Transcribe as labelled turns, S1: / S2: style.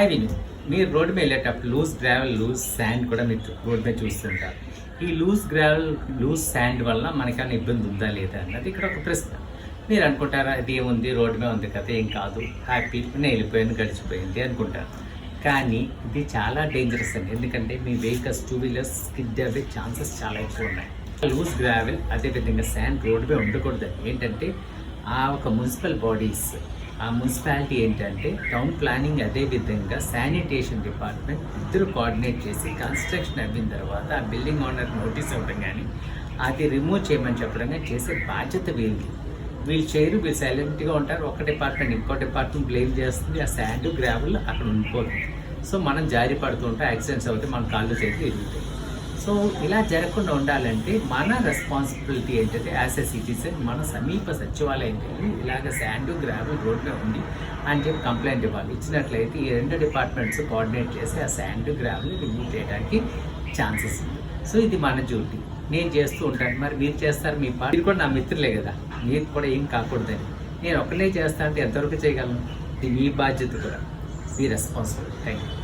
S1: I విను మీరు road మీద వెళ్ళేటప్పుడు లూజ్ గ్రావెల్ లూజ్ శాండ్ కూడా మీరు రోడ్డు మీద చూస్తుంటారు. ఈ లూజ్ గ్రావెల్ లూజ్ శాండ్ వల్ల మనకన్నా ఇబ్బంది ఉందా లేదా అన్నది ఇక్కడ ఒక ప్రశ్న. మీరు అనుకుంటారా ఇది ఏముంది? రోడ్డు మీద ఉంది కదా ఏం కాదు. హ్యాపీ నేను వెళ్ళిపోయింది గడిచిపోయింది అనుకుంటారు. కానీ ఇది చాలా డేంజరస్ అండి. ఎందుకంటే మీ వెహికల్స్ టూ వీలర్స్ స్కిడ్ అయ్యే ఛాన్సెస్ చాలా ఎక్కువ ఉన్నాయి. లూజ్ గ్రావెల్ అదేవిధంగా శాండ్ రోడ్డు మీద ఉండకూడదు. ఏంటంటే ఆ ఒక మున్సిపల్ బాడీస్ ఆ మున్సిపాలిటీ ఏంటంటే టౌన్ ప్లానింగ్ అదేవిధంగా శానిటేషన్ డిపార్ట్మెంట్ ఇద్దరు కోఆర్డినేట్ చేసి కన్స్ట్రక్షన్ అయిన తర్వాత ఆ బిల్డింగ్ ఓనర్ నోటీస్ ఇవ్వడం కానీ అది రిమూవ్ చేయమని చెప్పడం కానీ చేసే బాధ్యత వీళ్ళది. వీళ్ళు చేయరు వీళ్ళు సైలెంట్గా ఉంటారు. ఒక డిపార్ట్మెంట్ ఇంకో డిపార్ట్మెంట్ బ్లేమ్ చేస్తుంది. ఆ శాండ్ గ్రావెల్ అక్కడ ఉండిపోతుంది. సో మనం జారి పడుతుంటే యాక్సిడెంట్స్ అయితే మన కాళ్ళు చేతులు ఎదుగుతాయి సో ఇలా జరగకుండా ఉండాలంటే మన రెస్పాన్సిబిలిటీ ఏంటంటే యాజ్ ఎ సిటిజన్ మన సమీప సచివాలయం వెళ్ళి ఇలాగ శాండ్ గ్రావెల్ రోడ్లో ఉంది అని చెప్పి కంప్లైంట్ ఇవ్వాలి. ఇచ్చినట్లయితే ఈ రెండు డిపార్ట్మెంట్స్ కోఆర్డినేట్ చేసి ఆ శాండ్ గ్రావెల్ రిమూవ్ చేయడానికి ఛాన్సెస్ ఉంది. సో ఇది మన డ్యూటీ. నేను చేస్తూ ఉంటాను. మరి మీరు చేస్తారు మీ పార్టీ మీరు కూడా నా మిత్రులే కదా. మీరు కూడా ఏం కాకూడదని. నేను ఒకనే చేస్తా అంటే ఎంతవరకు చేయగలను? ఇది మీ బాధ్యత కూడా. మీ రెస్పాన్సిబిలిటీ థ్యాంక్ యూ